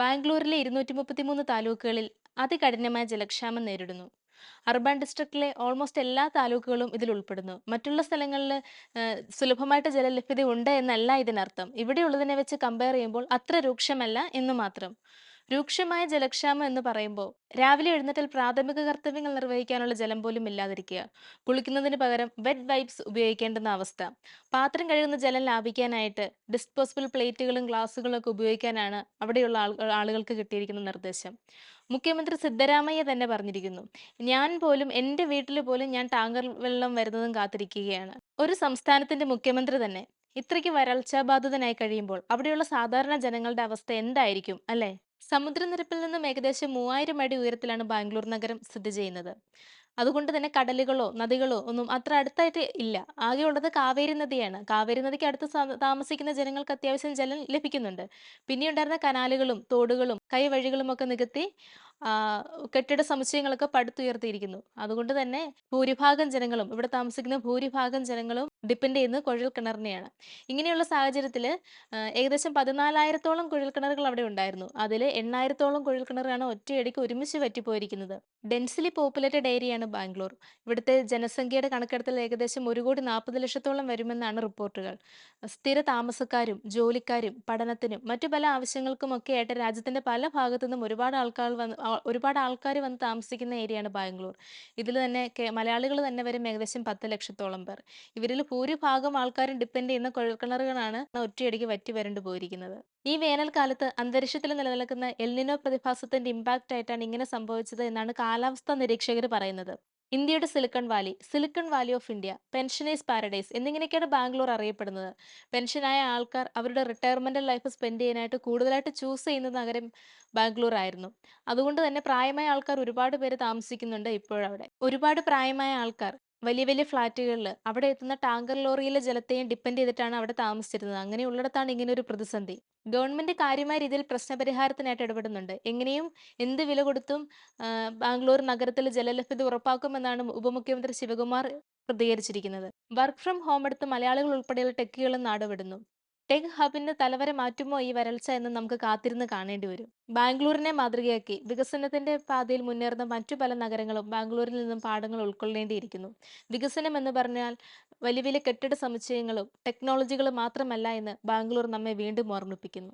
ബാംഗ്ലൂരിലെ ഇരുന്നൂറ്റി മുപ്പത്തിമൂന്ന് താലൂക്കുകളിൽ അതികഠിനമായ ജലക്ഷാമം നേരിടുന്നു. അർബൻ ഡിസ്ട്രിക്റ്റിലെ ഓൾമോസ്റ്റ് എല്ലാ താലൂക്കുകളും ഇതിൽ ഉൾപ്പെടുന്നു. മറ്റുള്ള സ്ഥലങ്ങളിൽ സുലഭമായിട്ട് ജലലഭ്യത ഉണ്ട് എന്നല്ല ഇതിനർത്ഥം. ഇവിടെയുള്ളതിനെ വെച്ച് കമ്പയർ ചെയ്യുമ്പോൾ അത്ര രൂക്ഷമല്ല എന്ന് മാത്രം. രൂക്ഷമായ ജലക്ഷാമം എന്ന് പറയുമ്പോൾ രാവിലെ എഴുന്നേറ്റാൽ പ്രാഥമിക കർത്തവ്യങ്ങൾ നിർവഹിക്കാനുള്ള ജലം പോലും ഇല്ലാതിരിക്കുക. കുളിക്കുന്നതിന് പകരം വെറ്റ് വൈപ്സ് ഉപയോഗിക്കേണ്ടുന്ന അവസ്ഥ. പാത്രം കഴുകുന്ന ജലം ലാഭിക്കാനായിട്ട് ഡിസ്പോസിബിൾ പ്ലേറ്റുകളും ഗ്ലാസുകളും ഒക്കെ ഉപയോഗിക്കാനാണ് അവിടെയുള്ള ആളുകൾക്ക് കിട്ടിയിരിക്കുന്ന നിർദ്ദേശം. മുഖ്യമന്ത്രി സിദ്ധരാമയ്യ തന്നെ പറഞ്ഞിരിക്കുന്നു ഞാൻ പോലും എന്റെ വീട്ടിൽ പോലും ഞാൻ ടാങ്കർ വെള്ളം വരുന്നതും കാത്തിരിക്കുകയാണ്. ഒരു സംസ്ഥാനത്തിന്റെ മുഖ്യമന്ത്രി തന്നെ ഇത്രയ്ക്ക് വരൾച്ചാബാധിതനായി കഴിയുമ്പോൾ അവിടെയുള്ള സാധാരണ ജനങ്ങളുടെ അവസ്ഥ എന്തായിരിക്കും? അല്ലേ? സമുദ്രനിരപ്പിൽ നിന്നും ഏകദേശം മൂവായിരം അടി ഉയരത്തിലാണ് ബാംഗ്ലൂർ നഗരം സ്ഥിതി ചെയ്യുന്നത്. അതുകൊണ്ട് തന്നെ കടലുകളോ നദികളോ ഒന്നും അത്ര അടുത്തായിട്ട് ഇല്ല. ആകെയുള്ളത് കാവേരി നദിയാണ്. കാവേരി നദിക്ക് അടുത്ത് താമസിക്കുന്ന ജനങ്ങൾക്ക് അത്യാവശ്യം ജലം ലഭിക്കുന്നുണ്ട്. പിന്നെയുണ്ടായിരുന്ന കനാലുകളും തോടുകളും കൈവഴികളും ഒക്കെ നികത്തി കെട്ടിട സമുച്ചയങ്ങളൊക്കെ പടുത്തുയർത്തിയിരിക്കുന്നു. അതുകൊണ്ട് തന്നെ ഭൂരിഭാഗം ജനങ്ങളും ഇവിടെ താമസിക്കുന്ന ഭൂരിഭാഗം ജനങ്ങളും ഡിപ്പെൻഡ് ചെയ്യുന്നത് കുഴൽ കിണറിനെയാണ്. ഇങ്ങനെയുള്ള സാഹചര്യത്തിൽ ഏകദേശം പതിനാലായിരത്തോളം കുഴൽക്കിണറുകൾ അവിടെ ഉണ്ടായിരുന്നു. അതിൽ എണ്ണായിരത്തോളം കുഴൽക്കിണറാണ് ഒറ്റയടിക്ക് ഒരുമിച്ച് വറ്റിപ്പോയിരിക്കുന്നത് ഡെൻസിലി പോപ്പുലേറ്റഡ് ഏരിയയാണ് ബാംഗ്ലൂർ. ഇവിടുത്തെ ജനസംഖ്യയുടെ കണക്കെടുത്തിൽ ഏകദേശം ഒരു കോടി നാൽപ്പത് ലക്ഷത്തോളം വരുമെന്നാണ് റിപ്പോർട്ടുകൾ. സ്ഥിര താമസക്കാരും ജോലിക്കാരും പഠനത്തിനും മറ്റു പല ആവശ്യങ്ങൾക്കുമൊക്കെ ആയിട്ട് രാജ്യത്തിന്റെ പല ഭാഗത്തു നിന്നും ഒരുപാട് ആൾക്കാർ വന്ന് ഒരുപാട് ആൾക്കാർ വന്ന് താമസിക്കുന്ന ഏരിയയാണ് ബാംഗ്ലൂർ. ഇതിൽ തന്നെ മലയാളികൾ തന്നെ വരും ഏകദേശം പത്ത് ലക്ഷത്തോളം പേർ. ഇവരിൽ ഭൂരിഭാഗം ആൾക്കാരും ഡിപ്പെൻഡ് ചെയ്യുന്ന കുഴൽക്കിണറുകളാണ് ഒറ്റയടിക്ക് വറ്റി വരണ്ടു പോയിരിക്കുന്നത്. ഈ വേനൽക്കാലത്ത് അന്തരീക്ഷത്തിൽ നിലനിൽക്കുന്ന എൽനിനോ പ്രതിഭാസത്തിന്റെ ഇമ്പാക്റ്റ് ആയിട്ടാണ് ഇങ്ങനെ സംഭവിച്ചത് എന്നാണ് കാലാവസ്ഥാ നിരീക്ഷകർ പറയുന്നത്. ഇന്ത്യയുടെ silicon valley silicon valley of India pensioners paradise എന്നിങ്ങനെയൊക്കെയാണ് Bangalore അറിയപ്പെടുന്നത്. പെൻഷനായ ആൾക്കാർ അവരുടെ റിട്ടയർമെന്റ് ലൈഫ് സ്പെൻഡ് ചെയ്യാനായിട്ട് കൂടുതലായിട്ട് ചൂസ് ചെയ്യുന്ന നഗരം ബാംഗ്ലൂർ ആയിരുന്നു. അതുകൊണ്ട് തന്നെ പ്രായമായ ആൾക്കാർ ഒരുപാട് പേര് താമസിക്കുന്നുണ്ട് ഇപ്പോഴവിടെ. ഒരുപാട് പ്രായമായ ആൾക്കാർ വലിയ വലിയ ഫ്ളാറ്റുകളിൽ അവിടെ എത്തുന്ന ടാങ്കർ ലോറിയിലെ ജലത്തെയും ഡിപ്പെൻഡ് ചെയ്തിട്ടാണ് അവിടെ താമസിച്ചിരുന്നത്. അങ്ങനെയുള്ളിടത്താണ് ഇങ്ങനെ ഒരു പ്രതിസന്ധി. ഗവൺമെന്റ് കാര്യമായ രീതിയിൽ പ്രശ്നപരിഹാരത്തിനായിട്ട് ഇടപെടുന്നുണ്ട്. എങ്ങനെയും എന്ത് വില കൊടുത്തും ബാംഗ്ലൂർ നഗരത്തിൽ ജലലഭ്യത ഉറപ്പാക്കുമെന്നാണ് ഉപമുഖ്യമന്ത്രി ശിവകുമാർ പ്രതികരിച്ചിരിക്കുന്നത്. വർക്ക് ഫ്രം ഹോം എടുത്ത് മലയാളികൾ ഉൾപ്പെടെയുള്ള ടെക്കുകളും നാടുവിടുന്നു. ടെക് ഹബിന്റെ തലവരെ മാറ്റുമോ ഈ വരൾച്ച എന്ന് നമുക്ക് കാത്തിരുന്ന് കാണേണ്ടി വരും. ബാംഗ്ലൂരിനെ മാതൃകയാക്കി വികസനത്തിന്റെ പാതയിൽ മുന്നേറുന്ന മറ്റു പല നഗരങ്ങളും ബാംഗ്ലൂരിൽ നിന്നും പാഠങ്ങൾ ഉൾക്കൊള്ളേണ്ടിയിരിക്കുന്നു. വികസനം എന്ന് പറഞ്ഞാൽ വലിയ വലിയ കെട്ടിട സമുച്ചയങ്ങളും ടെക്നോളജികളും മാത്രമല്ല എന്ന് ബാംഗ്ലൂർ നമ്മെ വീണ്ടും ഓർമ്മിപ്പിക്കുന്നു.